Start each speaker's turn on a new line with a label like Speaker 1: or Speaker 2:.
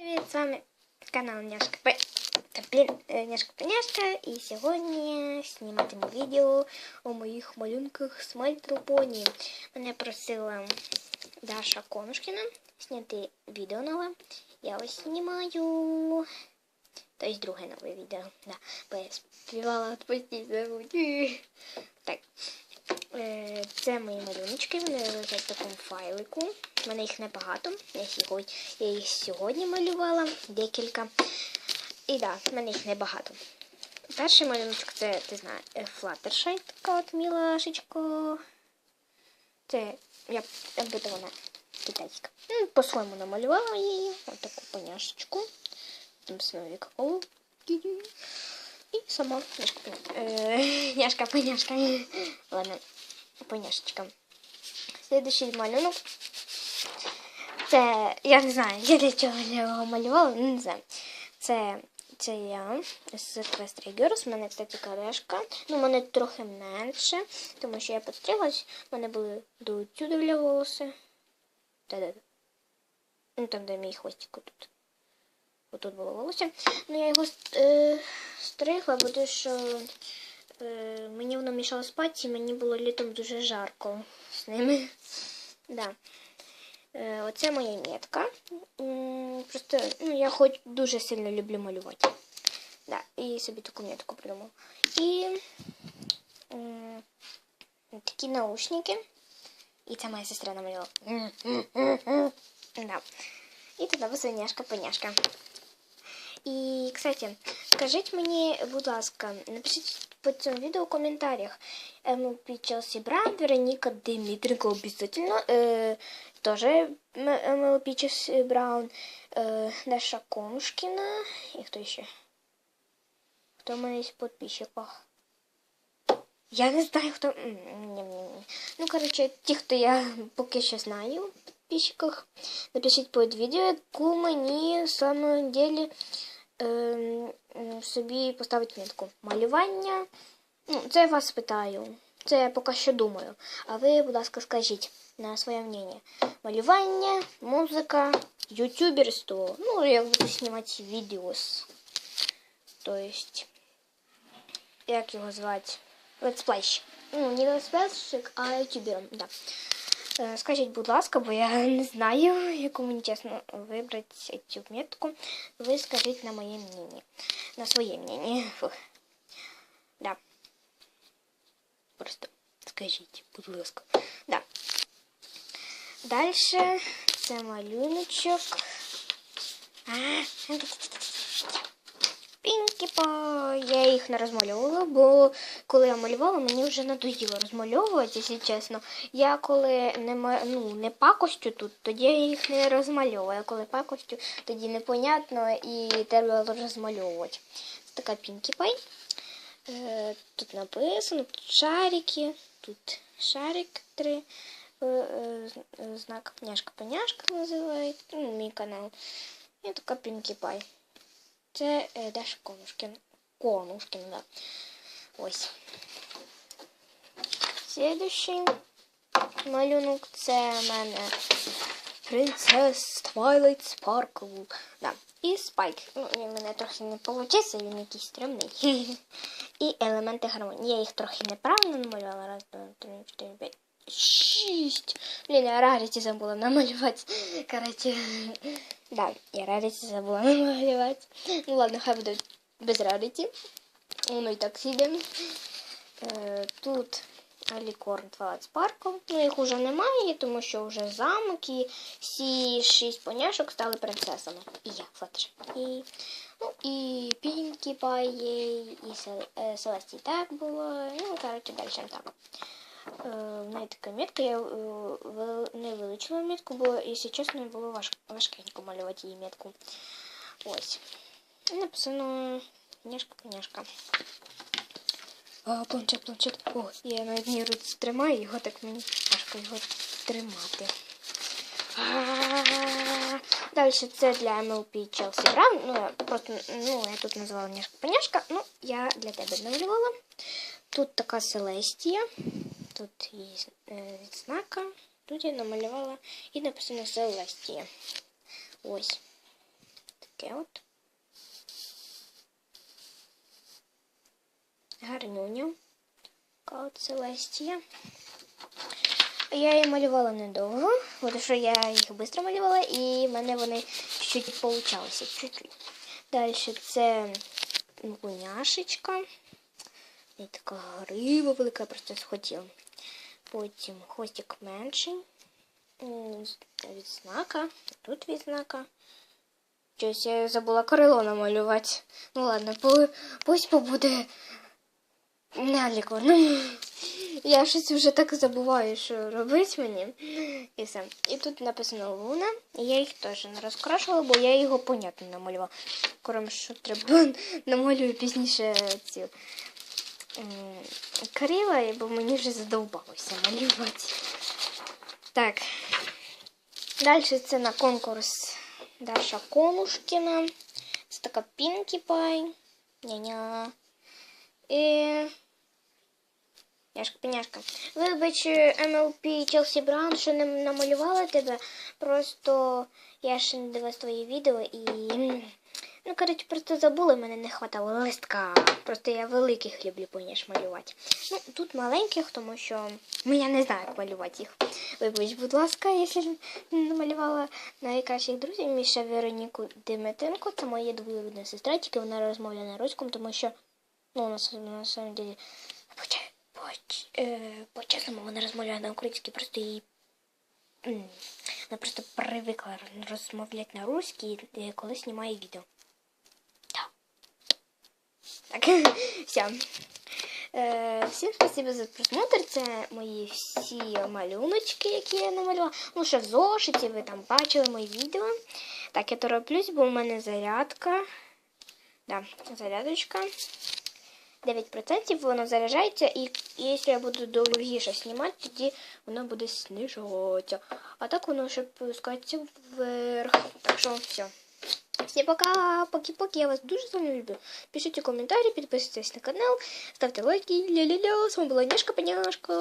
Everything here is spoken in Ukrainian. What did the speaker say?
Speaker 1: Привіт, з вами канал Няшка П... блін, е, Няшка Пеняшка і сьогодні зніматиму відео у моїх малюнках з Мальтропоні. Мене просила Даша Конушкіна зняти відео нове. Я ось знімаю. Тобто друге нове відео. Да, бо я співала «Отпусти, забудь». Так. Е, Це мої малюночки, вони лежать в такому файлику. У мене їх небагато. Я, сьогодні, я їх сьогодні малювала декілька. І так, да, в мене їх небагато. Перший малюночок це, ти знаєш, Fluttershy, така от мілашечка. Це я буде вона китайська. Ну, По-своєму намалювала її. Ось таку поняшечку. Там сновік. О, і сама няшка поняшка. Няшка поняшка. Ладно, поняшечка. Следующий малюнок. Це, я не знаю, я для чого я його малювала, не знаю. Це, це я з Equestria Girls. У мене, кстати, корешка. Ну, у мене трохи менше, тому що я підстрілась. У мене були до сюди волоси. Та-да-да. Ну, там, де мій хвостик тут. Отут було волосся. Ну, я його е, стригла, бо що е, мені воно мішало спати, і мені було літом дуже жарко з ними. Да. Е, оце моя метка. М, Просто ну, я хоч дуже сильно люблю малювати. Да, і собі таку метку придумала. І м, такі наушники. І це моя сестра намалювала. Да. І туди висоняшка поняшка І, кстати, скажіть мені, будь ласка, напишіть под цим відео в коментарях. МЛП Челсі Бран, Вероніка Дмитренко обязательно. Э, тоже МЛП Челсі Браун, э, Даша Конушкіна. І хто ще? Хто в мене є в подписчиках? Я не знаю, хто. Ні-ні-ні. Ну, коротше, ті, хто я поки що знаю в підписчиках, напишіть під відео, яку мені в самом деле е, собі поставити метку. Малювання. Ну, це я вас питаю. Це я поки що думаю. А ви, будь ласка, скажіть на своє мнение. Малювання, музика, ютуберство. Ну, я буду знімати відеос. То есть, як його звати? Летсплейщик. Ну, не летсплейщик, а ютубером, да. Скажіть, будь ласка, бо я не знаю, яку мені чесно вибрати цю метку. Ви скажіть на моє мнение. На своє мнение. Фух. Да. Просто скажіть, будь ласка. Да. Дальше це малюночок. А, Пінкі Пай. Я їх не розмальовувала, бо коли я малювала, мені вже надоїло розмальовувати, якщо чесно. Я коли не ну, не пакостю тут, тоді я їх не розмальовую. А коли пакостю, тоді непонятно і треба розмальовувати. Це така Пінкі Пай. Е, тут написано, тут шарики, тут шарик три. Е, е, знак няшка-поняшка називають. Ну, мій канал. І така Пінкі Пай. Це е, Даша Конушкін. Конушкін, да. Ось. Слідущий малюнок це в мене Принцес Twilight Sparkle. Да. І спайк. Ну, він мене трохи не вийшло, він якийсь стрімний. І елементи гармонії. Я їх трохи неправильно намалювала. Раз, два, три, чотири, п'ять. Шість. Блін, я раріті забула намалювати. Короче, да, я раріті забула намалювати. Ну ладно, хай буде без раріті. Воно і так сіде. Е, тут Алікорн 20 Sparkle. Ну, їх вже немає, тому що вже замок і всі шість поняшок стали принцесами. І я, Флетч. І, ну, і Пінкі Пай і Селесті так було. Ну, коротше, далі так. Е, в така метка, я е, не вилучила метку, бо, якщо чесно, було важ, важкенько малювати її метку. Ось. Написано няшка-коняшка. А, планшет, планшет. О, я на одній руці тримаю, його так мені важко його тримати. Далі це для MLP Chelsea Brown. Ну, просто, ну, я тут називала няшка-поняшка. Ну, я для тебе намалювала. Тут така Селестія. Тут є відзнака. Тут я намалювала і написано Селестія. Ось. таке от. Гарнюня. Така от Селестія. Я її малювала недовго, тому що я їх швидко малювала, і в мене вони чуть-чуть получалися. Чуть-чуть. Далі це гуняшечка. І така грива велика, просто схотіла. Потім хвостик менший. Відзнака. Тут відзнака. Щось я забула крило намалювати. Ну ладно, по- пусть побуде наліко. Ну, я щось вже так забуваю, що робити мені. І все. І тут написано Луна. Я їх теж не розкрашувала, бо я його понятно намалювала. Крім що треба намалюю пізніше ці м, крила, бо мені вже задовбалося малювати. Так. Далі це на конкурс Даша Конушкіна. Це така Пінкі Пай. Ня-ня. І... Яшка пеняшка. Вибач, MLP Челсі Браун, що не намалювала тебе. Просто я ще не дивилась твої відео і. Ну, коротше, просто забула, мене не хватало листка. Просто я великих люблю поняш малювати. Ну, тут маленьких, тому що ну, я не знаю, як малювати їх. Вибач, будь ласка, якщо намалювала найкращих друзів Міша Вероніку Деметенко. Це моя двоюрідна сестра, тільки вона розмовляє на руському, тому що ну, на, самом деле е, по-чесному вона розмовляє на українській, просто м, вона просто привикла розмовляти на руській, е, коли знімає відео. Так. Все. Е, всім спасибо за просмотр. Це мої всі малюночки, які я намалювала. Ну, ще в зошиті, ви там бачили мої відео. Так, я тороплюсь, бо у мене зарядка. Да, зарядочка. 9% воно заряджається, і якщо я буду довгіше знімати, тоді воно буде знижуватися. А так воно ще пускається вверх. Так що все. Всім пока, поки-поки, я вас дуже сильно люблю. Пишите коментарі, підписуйтесь на канал, ставте лайки. Ля-ля-ля, с вами була Няшка Паняшка.